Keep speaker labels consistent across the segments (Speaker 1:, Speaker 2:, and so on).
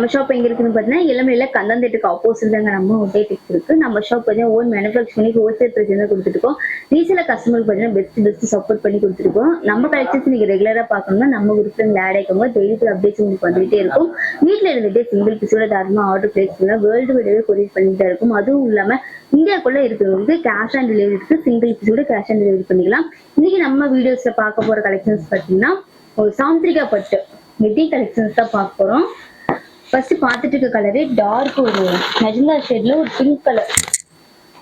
Speaker 1: நம்ம ஷாப் எங்க இருக்குன்னு பார்த்தீங்கன்னா இளமையில கந்தந்தேட்டுக்கு ஆப்போசிட் தாங்க நம்ம ஒட்டே இருக்கு. நம்ம ஷாப் பார்த்தீங்கன்னா ஓன் மேனுஃபேக்சர் பண்ணி ஹோல்சேல் பிரைஸ் தான் கொடுத்துருக்கோம் ரீசேல கஸ்டமருக்கு பார்த்தீங்கன்னா பெஸ்ட் பெஸ்ட் சப்போர்ட் பண்ணி கொடுத்துருக்கோம் நம்ம கலெக்ஷன்ஸ் நீங்க ரெகுலரா பார்க்கணும்னா நம்ம குரூப்ல நீங்க ஆட் ஆயிக்கோங்க டெய்லி அப்டேட்ஸ் உங்களுக்கு வந்துகிட்டே இருக்கும். வீட்டில் இருந்துட்டு சிங்கிள் பீஸோட தாராளமா ஆர்டர் பிளேஸ் பண்ணலாம். வேர்ல்டு வைடாவே கொரியர் பண்ணிட்டு இருக்கும். அதுவும் இல்லாம இந்தியாக்குள்ள இருக்கிறவங்களுக்கு கேஷ் ஆன் டெலிவரி இருக்கு. சிங்கிள் பீஸோட கேஷ் ஆன் டெலிவரி பண்ணிக்கலாம். இன்னைக்கு நம்ம வீடியோஸ்ல பார்க்க போற கலெக்ஷன்ஸ் பார்த்தீங்கன்னா ஒரு சாந்திரிகா பட்டு வெட்டிங் கலெக்ஷன்ஸ் தான் பார்க்க போறோம். ஃபர்ஸ்ட் பார்த்துட்டு இருக்க கலரே டார்க் ஒரு மெஜந்தா ஷேட்ல ஒரு பிங்க் கலர்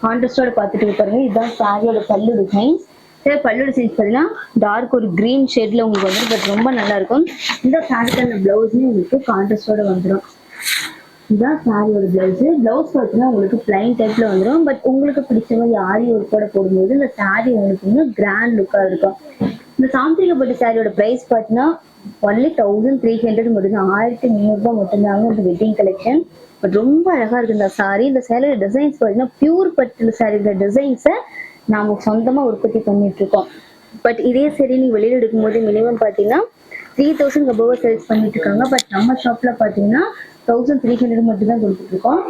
Speaker 1: கான்ட்ராஸ்டோட பார்த்துட்டு இருக்க பாருங்க. இதுதான் சாரியோட பல்லு டிசைன் சரி பல்லு சைஸ் பார்த்தீங்கன்னா டார்க் ஒரு கிரீன் ஷேட்ல உங்களுக்கு வந்துடும் பட் ரொம்ப நல்லா இருக்கும். இந்த சாரிக்கான பிளவுஸ்மே உங்களுக்கு கான்ட்ராஸ்டோட வந்துடும் இதுதான் சாரியோட பிளவுஸ் பிளவுஸ் பார்த்தீங்கன்னா உங்களுக்கு பிளைன் டைப்ல வந்துடும் பட் உங்களுக்கு பிடிச்ச மாதிரி ஆரி ஒர்க்கோட போடும்போது இந்த சாரி உங்களுக்கு இன்னும் கிராண்ட் லுக்காக இருக்கும். இந்த சாந்திரிகப்பட்டு சாரியோட ப்ரைஸ் பார்த்தீங்கன்னா ஒன்லி தௌசண்ட் த்ரீ ஹண்ட்ரட் மட்டும்தான். ஆயிரத்தி முந்நூறுபா மட்டும்தாங்க இந்த வெட்டிங் கலெக்ஷன் பட் ரொம்ப அழகா இருக்கு இந்த சாரி இந்த சேலையோட டிசைன்ஸ் பார்த்தீங்கன்னா பியூர் பட்டில் சாரி இந்த டிசைன்ஸை நாம சொந்தமா உற்பத்தி பண்ணிட்டு இருக்கோம். பட் இதே சரி நீ வெளியில் எடுக்கும்போது மினிமம் பார்த்தீங்கன்னா த்ரீ தௌசண்ட் அபோவ சேல்ஸ் பண்ணிட்டு இருக்காங்க. பட் நம்ம ஷாப்ல பார்த்தீங்கன்னா தௌசண்ட் த்ரீ ஹண்ட்ரட் மட்டும் தான் கொடுத்துட்டு இருக்கோம்.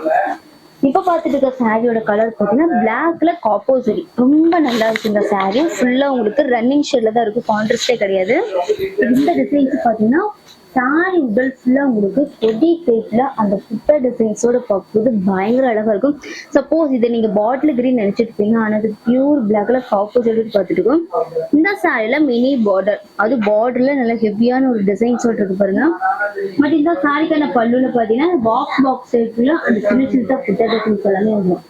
Speaker 1: இப்போ பார்த்துட்டு இருக்க சாரியோட கலர் பார்த்தீங்கன்னா பிளாக்ல காப்போசரி ரொம்ப நல்லா இருக்கு இந்த சாரி ஃபுல்லா உங்களுக்கு ரன்னிங் ஷேட்ல தான் இருக்கும். கான்ட்ரஸ்டே கிடையாது. இந்த டிசைன்ஸ் பார்த்தீங்கன்னா சாரி உடல் ஃபுல்லா உங்களுக்கு கொடி டைப்ல அந்த புட்ட டிசைன்ஸோட பார்க்கும்போது பயங்கர அழகா இருக்கும். சப்போஸ் இதை நீங்க பாட்டில் கிரீன் நினைச்சிருப்பீங்க. ஆனா அது பியூர் பிளாக்ல காப்போசரி பார்த்துட்டு இருக்கும். இந்த சாரில மினி பார்டர் அது பார்டர்ல நல்ல ஹெவியான ஒரு டிசைன்ஸோட இருக்கு பாருங்க. பட் இந்த சாரிக்கான பல்லுல பாத்தீங்கன்னா பாக்ஸ் பாக்ஸ் டைப்ல அந்த சின்ன சின்ன புட்ட டிசைன்ஸ் எல்லாமே வந்துடும்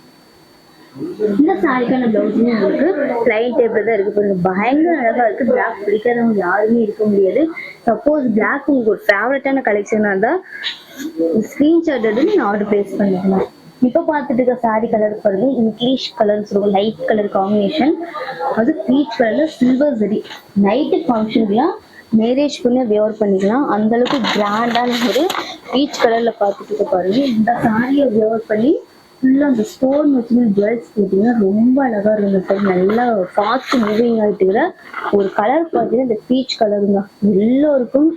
Speaker 1: இந்த சாரிக்கான பிளவுஸுமே உங்களுக்கு பிளைன் டைப்ல தான் இருக்கு. பாருங்க பயங்கர அழகா இருக்கு. பிளாக் பிடிக்காதவங்க யாருமே இருக்க முடியாது. சப்போஸ் பிளாக் உங்களுக்கு ஒரு ஃபேவரட்டான கலெக்ஷனா இருந்தா ஸ்கிரீன்ஷாட் எடுத்து நீங்க ஆர்டர் பிளேஸ் பண்ணிக்கலாம் இப்போ பார்த்துட்டு இருக்க சாரி கலர் பாருங்க. இங்கிலீஷ் கலர் சொல்லுவோம் லைட் கலர் காம்பினேஷன் அது பீச் கலர்ல சில்வர் சரி நைட்டு ஃபங்க்ஷனுக்குலாம் மேரேஜ் பண்ணி வியர் பண்ணிக்கலாம். அந்த அளவுக்கு கிராண்டான ஒரு பீச் கலர்ல பார்த்துட்டு இருக்க பாருங்க. இந்த சாரியை வியர் பண்ணி ஃபுல்லாக அந்த ஸ்டோன் வச்சு ஜுவல்ஸ் போட்டிங்கன்னா ரொம்ப அழகா இருக்கும் சார் நல்லா ஃபாஸ்ட் மூவிங் ஆகிட்டு ஒரு கலர் பார்த்தீங்கன்னா இந்த பீச் கலருங்க எல்லோருக்கும்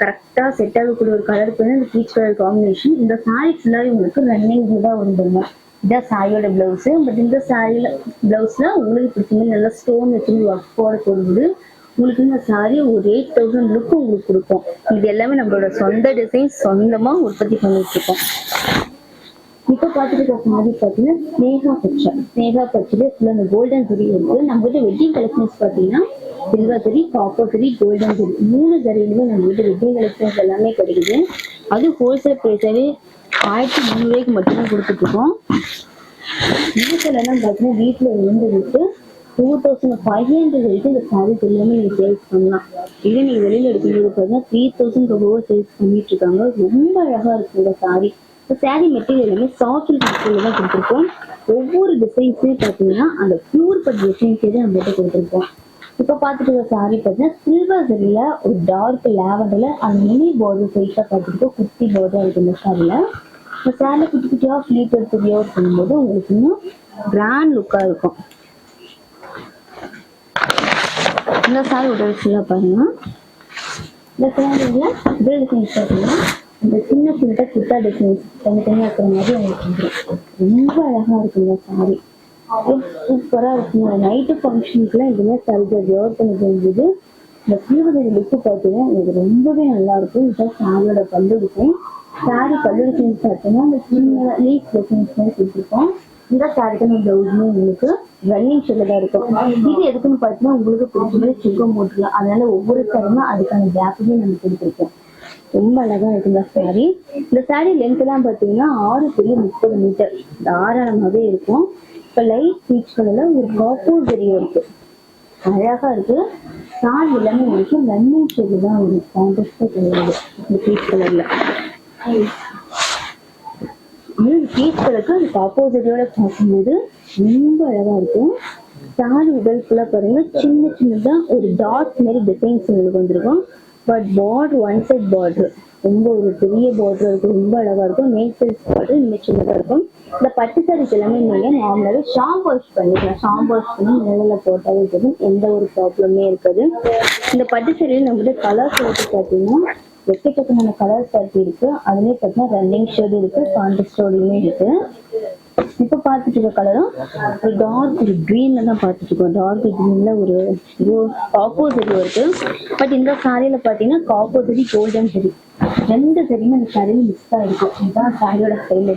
Speaker 1: கரெக்டாக செட் ஆகக்கூடிய ஒரு கலர் பார்த்தீங்கன்னா இந்த பீச் கலர் காம்பினேஷன் இந்த சாரி ஃபுல்லாகவே உங்களுக்கு ரன்னிங் தான் வந்துருங்க. இதான் சாரியோட பிளவுஸு பட் இந்த சாரியில் ப்ளவுஸில் உங்களுக்கு பிடிச்ச மாதிரி நல்லா ஸ்டோன் வச்சு ஒர்க் போட போடும்போது உங்களுக்கு இந்த சாரி ஒரு எயிட் தௌசண்ட் லுக் உங்களுக்கு கொடுக்கும். இது எல்லாமே நம்மளோட சொந்த டிசைன் சொந்தமாக உற்பத்தி பண்ணிட்டு இருக்கோம். இப்போ பார்த்துட்டு இருக்க சாரி பார்த்தீங்கன்னா ஸ்னேகா பச்சை. ஸ்னேகா பச்சையில ஃபுல்லாக அந்த கோல்டன் ஜரி இருக்கு. நம்ம கிட்ட வெட்டிங் கலெக்ஷன்ஸ் பார்த்தீங்கன்னா silver zari copper zari golden zari மூணு ஜரியிலுமே நம்ம கிட்ட வெட்டிங் கலெக்ஷன்ஸ் எல்லாமே கிடைக்குது. அது ஹோல்சேல் ப்ரைஸாவே ஆயிரத்தி முந்நூறுவாய்க்கு மட்டும்தான் கொடுத்துட்டு இருக்கோம் வீட்டில் எல்லாம் பார்த்தீங்கன்னா வீட்டில் இருந்து விட்டு டூ தௌசண்ட் ஃபைவ் ஹண்ட்ரட் வரைக்கும் இந்த சாரீஸ் எல்லாமே நீங்கள் சேல்ஸ் பண்ணலாம். இதே நீங்கள் வெளியில் எடுக்கும்போது பார்த்தீங்கன்னா த்ரீ தௌசண்ட் ரூபாய் சேல்ஸ் பண்ணிட்டு இருக்காங்க. ரொம்ப அழகாக இருக்கும் இந்த சாரீ இந்த சாரீ மெட்டீரியல் எல்லாமே சாஃப்ட் மெட்டீரியல் தான் கொடுத்துருக்கோம். ஒவ்வொரு டிசைன்ஸுமே பார்த்தீங்கன்னா அந்த பியூர் பட் டிசைன்ஸே தான் நம்ம கிட்ட கொடுத்துருக்கோம். இப்போ பார்த்துட்டு இருக்க சாரி பார்த்தீங்கன்னா சில்வர் சரியில் ஒரு டார்க் லேவண்டில் அந்த மினி பார்டர் சைஸாக பார்த்துட்டு குட்டி பார்டர் இருக்கு இந்த சாரியில் இந்த சாரியில் குட்டி குட்டியாக ஃப்ளீட் எடுத்துக்கியோ வியர் பண்ணும்போது உங்களுக்கு இன்னும் கிராண்ட் லுக்காக இருக்கும். இந்த சாரி உடல் ஃபுல்லாக பாருங்க. இந்த சாரியில் உடல் டிசைன்ஸ் பார்த்தீங்கன்னா இந்த சின்ன சின்ன குட்டா டிசைன்ஸ் தனித்தனியாக இருக்கிற மாதிரி உங்களுக்கு வந்துடும் ரொம்ப அழகாக இருக்கும் இந்த சாரி சூப்பராக இருக்குங்க. நைட்டு ஃபங்க்ஷனுக்குலாம் இதுமாதிரி சாரி வியர் பண்ணி செஞ்சது இந்த சீவகரி லுக்கு பார்த்தீங்கன்னா எனக்கு ரொம்பவே நல்லா இருக்கும். இதுதான் சாரியோட பல்லு சாரி பல்லு டிசைன்ஸ் பார்த்தீங்கன்னா இந்த சின்ன லீஃப் டிசைன்ஸ் மாதிரி கொடுத்துருக்கோம். இந்த சாரிக்கான ப்ளவுஸுமே உங்களுக்கு ரன்னிங் ஷேட்ல தான் இருக்கும். இது எதுக்குன்னு பார்த்தீங்கன்னா உங்களுக்கு பிடிச்ச மாதிரி சுகம் போட்டுருக்கலாம் அதனால ஒவ்வொரு சாரியுமே அதுக்கான கேப்புமே நம்ம கொடுத்துருக்கோம். ரொம்ப அழகா இருக்கு இந்த சாரி இந்த சாரி லென்த் எல்லாம் பாத்தீங்கன்னா ஆறு புள்ளி முப்பது மீட்டர் தாராளமாவே இருக்கும். இப்ப லைட் பீச் கலர்ல ஒரு காப்பூர் தெரிய இருக்கு. அழகா இருக்கு. சாரி எல்லாமே உங்களுக்கு ரன்னிங் ஷேட்ல தான் ஒரு கான்ட்ராஸ்டா கிடையாது இந்த பீச் கலர்ல பீச் கலருக்கு அந்த ஆப்போசிட்டோட பார்க்கும்போது ரொம்ப அழகா இருக்கும். சாரி உடல் ஃபுல்லாக பாருங்க. சின்ன சின்னதா ஒரு டாட் மாதிரி டிசைன்ஸ் உங்களுக்கு வந்திருக்கும். But border one side border ரொம்ப ஒரு பெரிய பார்டர் இருக்கும் ரொம்ப அழகா இருக்கும். நெக் பார்டர் இந்த சின்னதாக இருக்கும். இந்த பட்டு சாரிக்கு எல்லாமே நீங்கள் நார்மலாகவே ஷாம்பு வாஷ் பண்ணிக்கலாம். ஷாம்பு வாஷ் பண்ணி நிழல போட்டாவே போதும். எந்த ஒரு ப்ராப்ளமே இருக்காது. இந்த பட்டு சாரியில் நம்மளுடைய கலர்ஸ் வந்து பார்த்தீங்கன்னா எக்கச்சக்கமான கலர் பார்ட்டி இருக்கு. அதுலேயே பார்த்தீங்கன்னா ரன்னிங் ஷேட் இருக்கு கான்ட்ரஸ்டோடையுமே இருக்கு. இப்போ பார்த்துட்டு இருக்க கலரும் ஒரு டார்க் ஒரு க்ரீன்ல தான் பார்த்துட்டு இருக்கோம். டார்க் க்ரீனில் ஒரு ஆப்போசிட் இருக்கு. பட் இந்த சாரியில பார்த்தீங்கன்னா காப்போசிட் கோல்டன் சரி ரெண்டு சரியுமே அந்த சாரியில மிக்ஸ் இருக்கும். இதுதான் சாரியோட ஸ்டைல்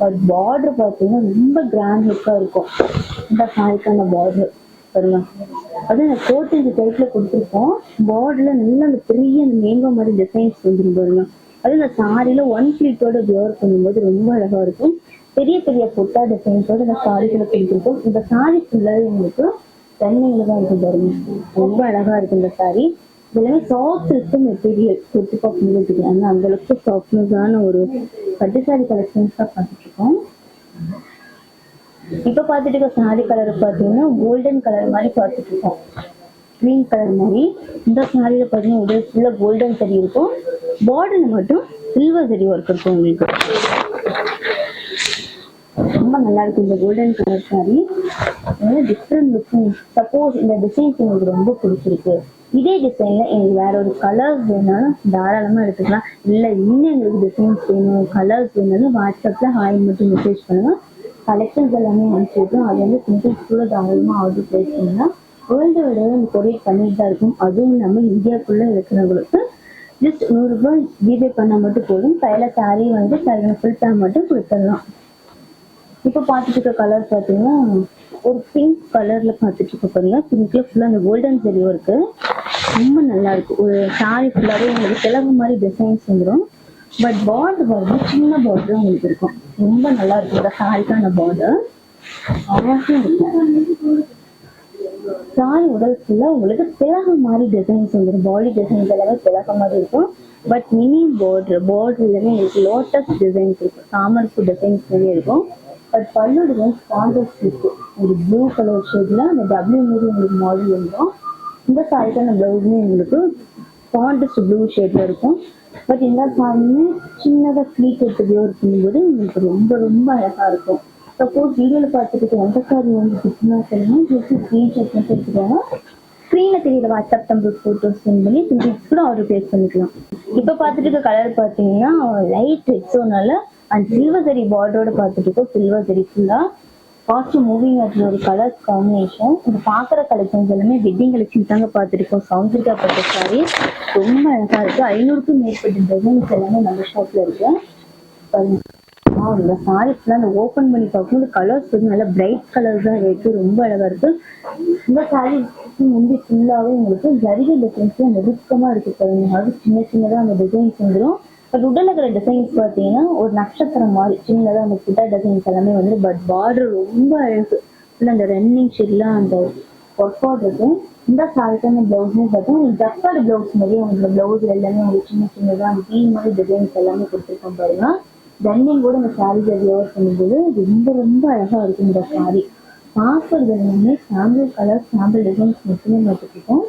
Speaker 1: பட் பார்டர் பார்த்தீங்கன்னா ரொம்ப கிராண்ட் லுக்கா இருக்கும். இந்த சாரிக்கான பார்டர் பாருங்க. அது அந்த கோட்டிங் டைப்ல கொடுத்துருக்கோம். பார்டர்ல நல்ல அந்த பெரிய அந்த மேங்கோ மாதிரி டிசைன்ஸ் வந்துரும் பாருங்க. அது இந்த சாரியில ஒன் ஃபிளீட்டோட வியர் பண்ணும்போது ரொம்ப அழகா இருக்கும். பெரிய பெரிய புட்டா டிசைன்ஸோட இந்த சாரிகளை பிடிச்சிருக்கும் இந்த சாரி ஃபுல்லாக உங்களுக்கு தென்னையில தான் இருக்கும் பாருங்க. ரொம்ப அழகா இருக்கு இந்த சாரி எல்லாமே சாஃப்ட் இருக்கும் மெட்டீரியல் தொட்டு பார்க்கும்போது தெரியாது அந்த அளவுக்கு சாஃப்ட்னஸான ஒரு பட்டு சாரி கலெக்ஷன்ஸ் தான் பார்த்துட்டு இருக்கோம் இப்ப பார்த்துட்டு இருக்க சாரி கலர் பார்த்தீங்கன்னா கோல்டன் கலர் மாதிரி பார்த்துட்டு இருக்கோம் க்ரீன் கலர் மாதிரி. இந்த சாரியில பார்த்தீங்கன்னா உடல் ஃபுல்லா கோல்டன் சரி இருக்கும். பார்டர்ல மட்டும் சில்வர் சரி ஒர்க் இருக்கும் உங்களுக்கு. ரொம்ப நல்லா இருக்கு. இந்த golden colour sari different looking suppose இந்த டிசைன்ஸ் உங்களுக்கு ரொம்ப பிடிச்சிருக்கு. இதே டிசைன்ல எங்களுக்கு வேற ஒரு கலர்ஸ் வேணாலும் தாராளமா எடுத்துக்கலாம். இல்ல இன்னும் எங்களுக்கு டிசைன்ஸ் வேணும். கலர்ஸ் வேணும்னு வாட்ஸ்அப்ல ஹாய் மட்டும் மெசேஜ் பண்ணுங்க. கலெக்ஷன்ஸ் எல்லாமே அனுப்பிச்சிருக்கோம் அது வந்து சிங்கிள்ஸ் கூட தாராளமாக ஆர்டர் பிளேஸ் பண்ணலாம் வேர்ல்டு விட கொரியர் பண்ணிட்டு தான் இருக்கும். அதுவும் இல்லாமல் இந்தியாக்குள்ள இருக்கிறவங்களுக்கு. ஜஸ்ட் நூறுரூபா ஜிபே பண்ணால் மட்டும் போதும். கையில் சாரி வந்து ஃபுல் டைம் மட்டும் கொடுத்துடலாம். இப்போ பார்த்துட்டு இருக்க கலர் பார்த்தீங்கன்னா ஒரு பிங்க் கலர்ல பார்த்துட்டு இருக்க பாருங்க. பிங்க்ல ஃபுல்லாக அந்த கோல்டன் ஜெரி இருக்கு. ரொம்ப நல்லா இருக்கு. ஒரு சாரி ஃபுல்லாகவே உங்களுக்கு கிழங்கு மாதிரி டிசைன்ஸ் வந்துடும் பட் பார்டர் வருது சின்ன பார்டர் உங்களுக்கு இருக்கும். ரொம்ப நல்லா இருக்கும். இந்த சாரிக்கான பார்டர் அழகாக இருக்கும். சாரி உடல் ஃபுல்லாக உங்களுக்கு திலக மாதிரி டிசைன்ஸ் வந்துடும் பாடி டிசைன்ஸ் எல்லாமே திலக மாதிரி இருக்கும். பட் மினி பார்டர் பார்டர்லமே உங்களுக்கு லோட்டஸ் டிசைன்ஸ் இருக்கும். தாமரைப்பூ டிசைன்ஸ் நிறைய இருக்கும். பட் பல்லு வந்து கான்ட்ராஸ்ட் இருக்கு ஒரு ப்ளூ கலர் ஷேட்ல அந்த டபுள்யூ மாதிரி உங்களுக்கு மாடல் வந்துடும் இந்த சாரிக்கான பிளவுஸுமே உங்களுக்கு கான்ட்ராஸ்ட் ப்ளூ ஷேட்ல இருக்கும். பட் என்ன சாரியுமே சின்னதாக ஃப்ளீட் எடுத்து வியர் பண்ணும்போது உங்களுக்கு ரொம்ப ரொம்ப அழகாக இருக்கும். சப்போஸ் வீடியோவில் பார்த்துக்கிட்டு எந்த சாரி வந்து பிடிச்சினா சொல்லுங்க ஜஸ்ட் ஸ்க்ரீன்ஷாட் மட்டும் எடுத்துக்கோங்க. ஸ்க்ரீனில் தெரியுற வாட்ஸ்அப் நம்பர் ஃபோட்டோஸ் சென்ட் பண்ணி திருப்பி கூட ஆர்டர் பிளேஸ் பண்ணிக்கலாம். இப்போ பார்த்துட்டு இருக்க கலர் பார்த்தீங்கன்னா லைட் ரெட்ஸோனால அண்ட் சில்வர் சரி பார்டரோட பார்த்துட்டு இருக்கோம் சில்வர் சரி ஃபுல்லாக காஸ்டியூம் மூவிங் ஆகிற ஒரு கலர் காம்பினேஷன் இது பார்க்குற கலெக்ஷன்ஸ் எல்லாமே வெட்டிங் கலெக்ஷன் தாங்க பார்த்துருக்கோம். சவுந்தரிக்கா பட்ட சாரி ரொம்ப அழகாக இருக்குது ஐநூறுக்கும் மேற்பட்ட டிசைன்ஸ் எல்லாமே நம்ம ஷாப்பில் இருக்கு. பாருங்க. இந்த அந்த ஓப்பன் பண்ணி பார்க்கும்போது கலர்ஸ் வந்து நல்லா பிரைட் கலர்ஸ் தான் இருக்கு. ரொம்ப அழகா இருக்கு. இந்த சாரி முந்தி ஃபுல்லாகவே உங்களுக்கு ஜரிகை டிசைன்ஸ் நெருக்கமாக இருக்கு பாருங்க. அது சின்ன சின்னதாக அந்த டிசைன்ஸ் வந்துடும் பட் உடல் இருக்கிற டிசைன்ஸ் பார்த்தீங்கன்னா ஒரு நட்சத்திரம் மாதிரி சின்னதாக அந்த புட்டா டிசைன்ஸ் எல்லாமே வந்து பட் பார்டர் ரொம்ப அழகு. இல்லை அந்த ரன்னிங் ஷெட்லாம் அந்த ஒர்க் அவுட் இருக்கு இந்த சாரிக்கான பிளவுஸ்மே பார்த்தீங்கன்னா ஜப்பாடு பிளவுஸ் மாதிரி உங்களுக்கு பிளவுஸ் எல்லாமே உங்களுக்கு சின்ன சின்னதாக அந்த டீ மாதிரி டிசைன்ஸ் எல்லாமே கொடுத்துருக்கோம் பாருங்க. ரன்னிங் கூட இந்த சாரி வியர் பண்ணும்போது ரொம்ப ரொம்ப அழகாக இருக்கும் இந்த சாரி பார்க்கறது எல்லாமே சாம்பிள் கலர் சாம்பிள் டிசைன்ஸ் மட்டுமே பார்த்துருக்கோம்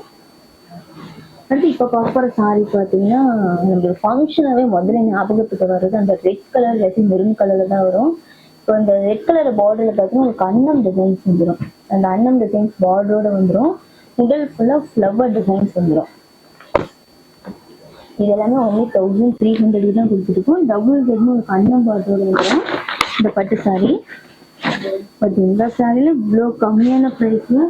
Speaker 1: அடுத்து இப்போ பார்க்க போகிற சாரி பார்த்தீங்கன்னா நம்மளோட ஃபங்க்ஷனாகவே முதல்ல ஞாபகத்துக்கு வர்றது அந்த ரெட் கலர் இல்லாட்டி மெரூன் கலரில் தான் வரும். இப்போ அந்த ரெட் கலர் பார்டரில் பார்த்தீங்கன்னா உங்களுக்கு அன்னம் டிசைன்ஸ் வந்துடும் அந்த அன்னம் டிசைன்ஸ் பார்டரோட வந்துடும் முதல் ஃபுல்லாக ஃப்ளவர் டிசைன்ஸ் வந்துடும் இது எல்லாமே ஒன்லி தௌசண்ட் த்ரீ ஹண்ட்ரட் தான் கொடுத்துருக்கோம். டபுள் பெட்னு ஒரு கண்ணம் பார்டரோட வந்துடும் இந்த பட்டு சாரி பட் இந்த சாரியில் இவ்வளோ கம்மியான ப்ரைஸில்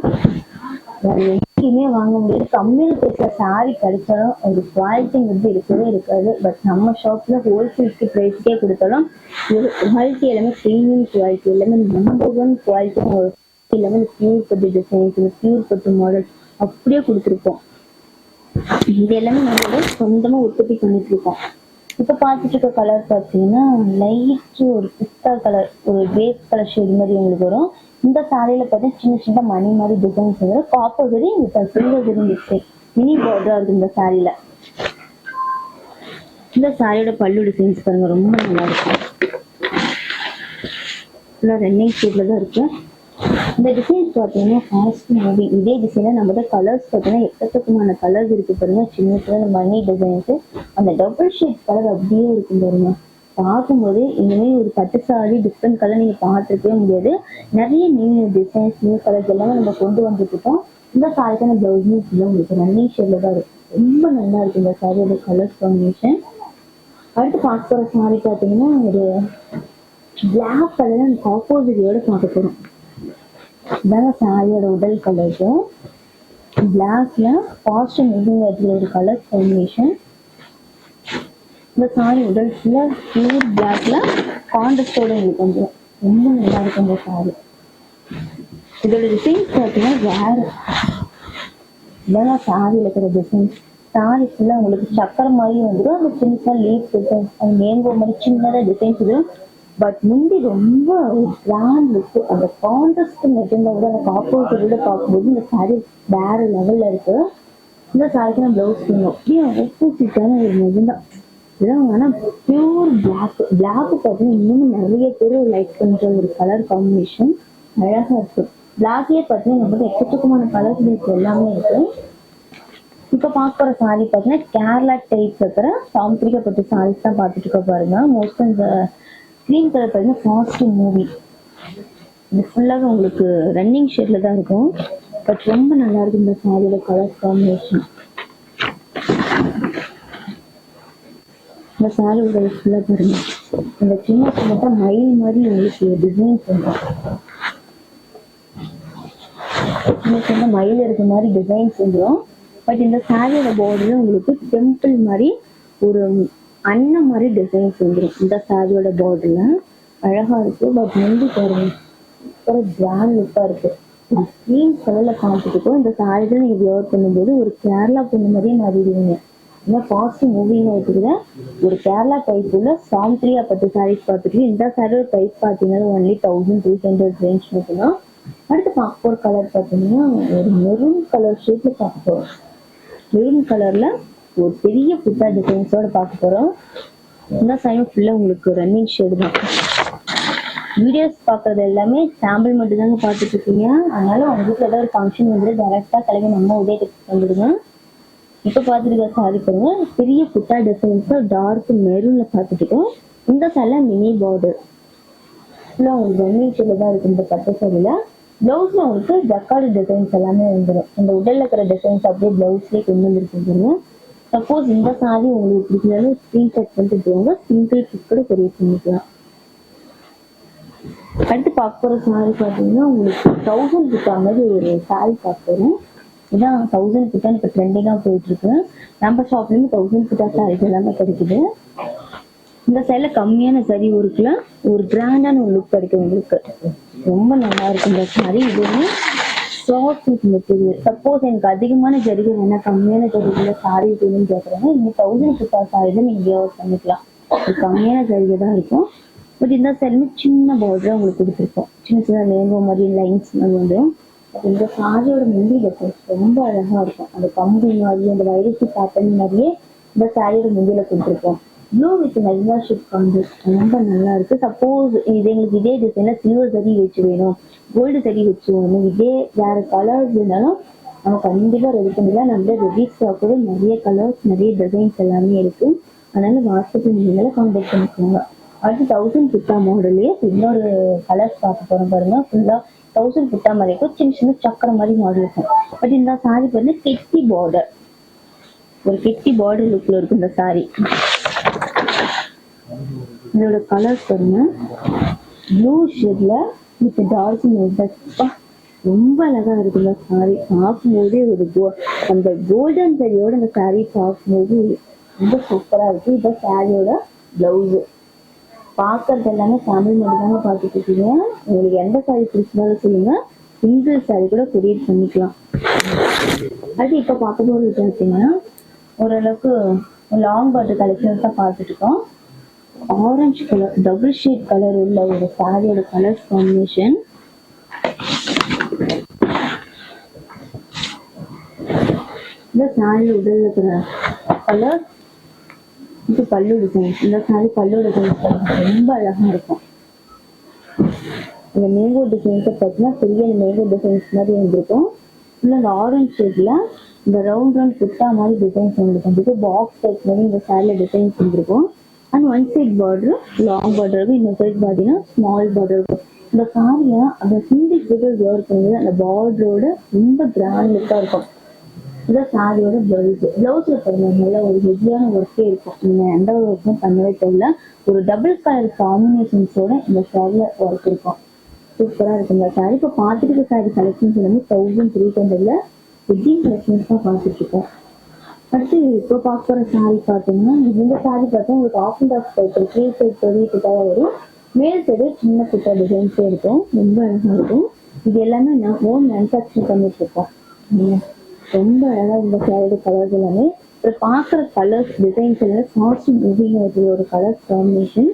Speaker 1: எங்கேயுமே வாங்க முடியாது. கம்மியான ப்ரைஸில் சாரி கிடைச்சாலும் ஒரு குவாலிட்டிங்கிறது இருக்கவே இருக்காது. பட் நம்ம ஷாப்பில் ஹோல்சேல்க்கு ப்ரைஸ்க்கே கொடுத்தாலும் குவாலிட்டி எல்லாமே ப்ரீமியம் குவாலிட்டி எல்லாமே நம்பர் ஒன் குவாலிட்டி எல்லாமே பியூர் பட்டு டிசைன்ஸ் பியூர் பட்டு மாடல் அப்படியே கொடுத்துருப்போம். இது எல்லாமே நம்மளோட சொந்தமா உற்பத்தி பண்ணிட்டு இருக்கோம். இப்ப பார்த்துட்டு இருக்க கலர் பார்த்தீங்கன்னா லைட் ஒரு பிஸ்தா கலர் ஒரு கிரேப் கலர் ஷேட் மாதிரி உங்களுக்கு வரும். இந்த சாரியில பார்த்தீங்கன்னா சின்ன சின்ன மணி மாதிரி டிசைன்ஸ் வரும் காப்பர் சரி இந்த சில்வர் சரி டிசைன் மினி பார்டரா இருக்கு இந்த சாரியில இந்த சாரியோட பல்லு டிசைன்ஸ் பாருங்க ரொம்ப நல்லா இருக்கும் ஃபுல்லாக ரன்னிங் ஷேட்ல தான் இருக்கு. இந்த டிசைன்ஸ் பார்த்தீங்கன்னா ஃபாஸ்ட் மூவி இதே டிசைனில் நம்மகிட்ட கலர்ஸ் பார்த்தீங்கன்னா எக்கச்சக்கமான கலர்ஸ் இருக்கு பாருங்க. சின்ன சின்ன மணி டிசைன்ஸ் அந்த டபுள் ஷேட் கலர் அப்படியே இருக்கும் பாருங்க. பார்க்கும்போது இனிமே ஒரு பட்டு சாரி டிஃப்ரெண்ட் கலர் நீங்க பார்த்துருக்கவே முடியாது. நிறைய new new designs new colours எல்லாமே நம்ம கொண்டு வந்துட்டு இருக்கோம் இந்த சாரிக்கான பிளவுஸுமே ஃபுல்லாக உங்களுக்கு ரன்னிங் ஷேட்ல தான் இருக்கும். ரொம்ப நல்லா இருக்கு இந்த சாரியோட கலர்ஸ் காம்பினேஷன் அடுத்து பார்க்க போகிற சாரி பார்த்தீங்கன்னா ஒரு பிளாக் கலர் அந்த ஆப்போசிட்டோட பார்க்க போகிறோம் இதாங்க சாரியோட உடல் கலருக்கு பிளாக்ல பாஸ்ட் மூவிங் ஒரு கலர் காம்பினேஷன் இந்த சாரி உடல் ஃபுல்லாக பியூர் பிளாக்ல கான்ட்ரஸ்டோட உங்களுக்கு வந்துடும் ரொம்ப நல்லா இருக்கும் இந்த சாரி இதோட டிசைன்ஸ் பார்த்தீங்கன்னா வேறு இதெல்லாம் சாரியில் இருக்கிற டிசைன்ஸ் சாரி ஃபுல்லாக உங்களுக்கு சக்கரை மாதிரி வந்துடும். அந்த சின்ன சின்ன லீஃப் டிசைன்ஸ் அந்த மேங்கோ மாதிரி சின்னதாக டிசைன்ஸ் வரும். பட் முந்தி ரொம்ப கிராண்ட் லுக் அந்த கான்ட்ராஸ்ட் மட்டும்தான் விட அந்த காப்போட்டோட பார்க்கும்போது இந்த சாரி வேறு லெவலில் இருக்குது இந்த சாரிக்கு நான் ப்ளவுஸ் பண்ணுவோம் அப்படியே ஆப்போசிட்டான ஒரு மெஜந்தா. இதான் ஆனால் பியூர் பிளாக் பிளாக் பார்த்தீங்கன்னா இன்னும் நிறைய பேர் லைக் பண்ணுற ஒரு கலர் காம்பினேஷன் அழகாக இருக்கும் பிளாக்லேயே பார்த்தீங்கன்னா நம்மளுக்கு எக்கச்சக்கமான கலர்ஸ் இருக்கு. எல்லாமே இருக்கு. இப்போ பார்க்க போகிற சாரி பார்த்தீங்கன்னா கேரளா டைப் இருக்கிற சாம்பிரிக்கப்பட்ட சாரீஸ் தான் பார்த்துட்டு இருக்க பாருங்க. மோஸ்ட் இந்த க்ரீன் கலர் பார்த்தீங்கன்னா ஃபாஸ்ட் மூவி இது ஃபுல்லாக உங்களுக்கு ரன்னிங் ஷேட்ல தான் இருக்கும். பட் ரொம்ப நல்லா இருக்கு இந்த சாரியோட கலர் காம்பினேஷன் இந்த சாரியோட ஃபுல்லாக பாருங்க. இந்த சின்ன சின்னதாக மயில் மாதிரி உங்களுக்கு டிசைன்ஸ் வந்துடும் சின்ன சின்ன மயில் இருக்க மாதிரி டிசைன்ஸ் வந்துடும் பட் இந்த சாரியோட பார்டர்ல உங்களுக்கு டெம்பிள் மாதிரி ஒரு அண்ணன் மாதிரி டிசைன்ஸ் வந்துடும் இந்த சாரியோட பார்டர்ல அழகா இருக்கு. பட் முந்தி பாருங்க ஒரு கிராண்ட் லுக்கா இருக்கு. ஒரு ஸ்க்ரீன் கலர்ல காமிச்சிருக்கோம். இந்த சாரிகள் நீங்க வியர் பண்ணும்போது ஒரு கேரளா பொண்ணு மாதிரியே மாறிடுவீங்க. ஏன்னா பாசிட்டிவ் மூவிங் இருக்குது ஒரு கேரளா டைப் உள்ள சாம்த்ரியா பத்து சாரீஸ் பார்த்துட்டு இந்த சாரியோட ப்ரைஸ் பார்த்தீங்கன்னா only thousand three hundred range மட்டும்தான். அடுத்து பார்க்க போகிற கலர் பார்த்தீங்கன்னா ஒரு மெரூன் கலர் ஷேப்ல பார்க்க போகிறோம் மெரூன் கலர்ல ஒரு பெரிய புத்தா டிசைன்ஸோட பார்க்க போகிறோம் இந்த சைம் ஃபுல்லாக உங்களுக்கு ரன்னிங் ஷேடு தான். வீடியோஸ் பார்க்குறது எல்லாமே சாம்பிள் மட்டும் தாங்க பார்த்துட்டு இருக்கீங்க. அதனால உங்க வீட்டில் ஏதாவது ஒரு ஃபங்க்ஷன் வந்து டேரெக்டாக கிளம்பி நம்ம உதயத்துக்கு வந்துடுங்க. இப்போ பார்த்துருக்க சாரி பாருங்க. பெரிய புட்டா டிசைன்ஸ் டார்க் மெரூனில் பார்த்துட்டு இந்த சாரில மினி பார்டர் ஃபுல்லாக உங்களுக்கு ரன்னிங் தான் இருக்கு இந்த பட்டு சாரியில் ப்ளவுஸில் உங்களுக்கு ஜக்காடு டிசைன்ஸ் எல்லாமே வந்துடும் இந்த உடலில் இருக்கிற டிசைன்ஸ் அப்படியே ப்ளவுஸ்லேயே கொண்டு வந்துருக்குங்க சப்போஸ் இந்த சாரி உங்களுக்கு பிடிக்கலன்னு ஸ்க்ரீன்ஷாட் பண்ணிட்டு போங்க. சிங்கிள் பிக் கூட பெரிய பண்ணிக்கலாம். அடுத்து பார்க்க போகிற சாரி பார்த்தீங்கன்னா உங்களுக்கு தௌசண்ட் கிட்ட மாதிரி ஒரு சாரி பார்க்க போகிறோம் இதான் தௌசண்ட் கிட்ட இப்போ ட்ரெண்டிங்காக போயிட்டு இருக்கு நம்ம ஷாப்லேருந்து தௌசண்ட் கிட்ட சாரீஸ் எல்லாமே கிடைக்குது. இந்த சைடில் கம்மியான சரி ஒர்க்கில் ஒரு கிராண்டான ஒரு லுக் கிடைக்கும் உங்களுக்கு. ரொம்ப நல்லா இருக்கும் இந்த சாரி இதுவுமே சாஃப்ட் மெட்டீரியல் சப்போஸ் எனக்கு அதிகமான ஜரிகை வேணா கம்மியான ஜரிகையில் சாரி வேணும்னு கேட்குறாங்க நீங்கள் தௌசண்ட் கிட்ட சாரி தான் நீங்கள் பண்ணிக்கலாம். கம்மியான ஜரிகை தான் இருக்கும். பட் இந்த சைடுமே சின்ன பார்டர் உங்களுக்கு கொடுத்துருக்கோம். சின்ன சின்ன லேங்கோ மாதிரி லைன்ஸ் மாதிரி வந்துடும் இந்த சாரியோட முந்தி டெக்கரேஷன் ரொம்ப அழகா இருக்கும். அந்த கம்பி மாதிரி அந்த வைரசி பேட்டர்ன் மாதிரியே இந்த சாரியோட முந்தியில கொடுத்துருக்கோம் ப்ளூ வித் மெரினா ஷிப் காம்பு ரொம்ப நல்லா இருக்கு. சப்போஸ் இது எங்களுக்கு இதே டிசைன்ல சில்வர் சரி வச்சு வேணும். கோல்டு சரி வச்சு வேணும். இதே வேற கலர்ஸ் இருந்தாலும் நம்ம கண்டிப்பா ரெடி பண்ணிடலாம். நம்ம ரெடி ஸ்டாக்கோட நிறைய கலர்ஸ் நிறைய டிசைன்ஸ் எல்லாமே இருக்கு. அதனால வாட்ஸ்அப் நீங்களே கான்டாக்ட் பண்ணிக்கோங்க. அடுத்து தௌசண்ட் பிட்டா மாடல்லே இன்னொரு கலர்ஸ் பார்க்க போறோம் பாருங்க. ஃபுல்லா தௌசண்ட் பிட்டா மாதிரி இருக்கும். சின்ன சின்ன சக்கரை மாதிரி மாடல் இருக்கும். பட் இந்த சாரி பாருங்க கெட்டி பார்டர் ஒரு கெட்டி பார்டர் லுக்ல இருக்கும் இந்த சாரி இதோட கலர்ஸ் பாருங்க. ப்ளூ ஷேட்ல வித் டார்க் மெல்டா ரொம்ப அழகா இருக்கு இந்த சாரி பார்க்கும்போதே ஒரு கோ அந்த கோல்டன் சரியோட இந்த சாரி பார்க்கும்போது ரொம்ப சூப்பரா இருக்கு. இந்த சாரியோட பிளவுஸ் பார்க்கறது எல்லாமே ஃபேமிலி மட்டும் தாங்க பார்த்துட்டு இருக்கீங்க உங்களுக்கு எந்த சாரி பிடிச்சிருந்தாலும் சொல்லுங்க. சிங்கிள் சாரி கூட கொரியர் பண்ணிக்கலாம். அது இப்போ பார்க்க போகிறது பார்த்தீங்கன்னா ஓரளவுக்கு லாங் பாட்டு கலெக்ஷன்ஸ் தான் பார்த்துட்டு இருக்கோம் orange colour double shade colour உள்ள ஒரு சாரியோட கலர் காம்பினேஷன் இந்த சாரி உடல் இருக்கிற கலர் இது பல்லு டிசைன் இந்த சாரி பல்லு டிசைன் ரொம்ப அழகா இருக்கும். இந்த மேங்கோ டிசைன்ஸை பார்த்தீங்கன்னா பெரிய மேங்கோ டிசைன்ஸ் மாதிரி வந்திருக்கும் ஃபுல்லாக இந்த ஆரஞ்சு ஷேட்ல இந்த ரவுண்ட் ரவுண்ட் குட்டா மாதிரி டிசைன்ஸ் வந்துருக்கும் இது பாக்ஸ் டைப் மாதிரி இந்த சாரியில் டிசைன்ஸ் வந்துருக்கும் and one side border long border இருக்கும் இன்னொரு சைட் பார்த்தீங்கன்னா ஸ்மால் பார்டர் இருக்கும் இந்த சாரியை அந்த சிங்கிள் ஃபிகர் ஒர்க் பண்ணுறது அந்த பார்டரோட ரொம்ப கிராண்ட் லுக்காக இருக்கும். இதான் சாரியோட பிளவுஸ் பிளவுஸ்ல பாருங்க நல்லா ஒரு ஹெவியான ஒர்க்கே இருக்கும். நீங்க எந்த ஒரு ஒர்க்கும் பண்ணவே தெரியல ஒரு டபுள் கலர் காம்பினேஷன்ஸோட இந்த சாரில ஒர்க் இருக்கும். சூப்பரா இருக்கும். இந்த சாரி இப்போ பார்த்துட்டு இருக்க சாரி கலெக்ஷன்ஸ் எல்லாமே தௌசண்ட் த்ரீ ஹண்ட்ரட்ல வெட்டிங் கலெக்ஷன்ஸ் தான் பார்த்துட்ருக்கோம். அடுத்து இப்போ பார்க்க போகிற சாரி பார்த்தீங்கன்னா இந்த சாரி பார்த்தா உங்களுக்கு off and off type three side பெரிய வரும். மேல் சைடு சின்ன குட்டா டிசைன்ஸே இருக்கும். ரொம்ப அழகாக இருக்கும். இது எல்லாமே நான் ஓன் மேனுஃபேக்சர் பண்ணிட்டு இருக்கோம் ரொம்ப அழகாக இந்த சாரியோட கலர்ஸ் எல்லாமே. அப்புறம் பார்க்குற கலர்ஸ் டிசைன்ஸ் எல்லாம் ஃபாஸ்ட் மூவிங் ஒரு கலர் காம்பினேஷன்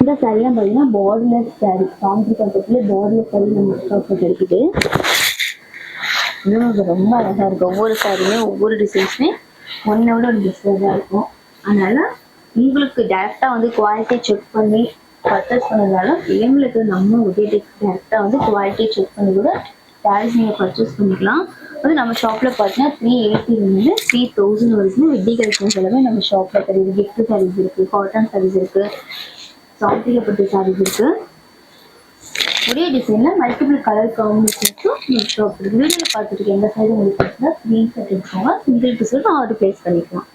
Speaker 1: இந்த சாரிலாம் பார்த்தீங்கன்னா பார்டர்லெஸ் சாரி காஞ்சி கட்டத்துல பார்டர்லெஸ் சாரி நம்ம இருக்குது இன்னும் ரொம்ப அழகா இருக்கும். ஒவ்வொரு சாரியுமே ஒவ்வொரு டிசைன்ஸுமே ஒன்னோட ஒரு டிஃப்ரெண்டாக இருக்கும். அதனால உங்களுக்கு டேரெக்டாக வந்து குவாலிட்டி செக் பண்ணி பர்ச்சேஸ் பண்ணதால எங்களுக்கு நம்ம உதயடெக் டேரெக்டாக வந்து குவாலிட்டி செக் பண்ணி கூட சாரீஸ் நீங்கள் பர்ச்சேஸ் பண்ணிக்கலாம். அது நம்ம ஷாப்பில் பார்த்தீங்கன்னா த்ரீ எயிட்டிலேருந்து த்ரீ தௌசண்ட் வரைக்கும் வெட்டி கலெக்ஷன்ஸ் எல்லாமே நம்ம ஷாப்பில் கிடையாது கிஃப்ட் சாரீஸ் இருக்குது காட்டன் சாரீஸ் இருக்குது சாந்திகப்பட்டு சாரீஸ் இருக்குது ஒரே டிசைனில் மல்டிபிள் கலர் காம்பினேஷன்ஸும் ஷாப் இருக்குது வீடியோவில் பார்த்துட்டு எந்த சைடு உங்களுக்கு பார்த்தீங்கன்னா ஸ்க்ரீன்ஷாட் எடுத்துக்கோங்க. சிங்கிள் டிசைன் ஆர்டர் பிளேஸ் பண்ணிக்கலாம்.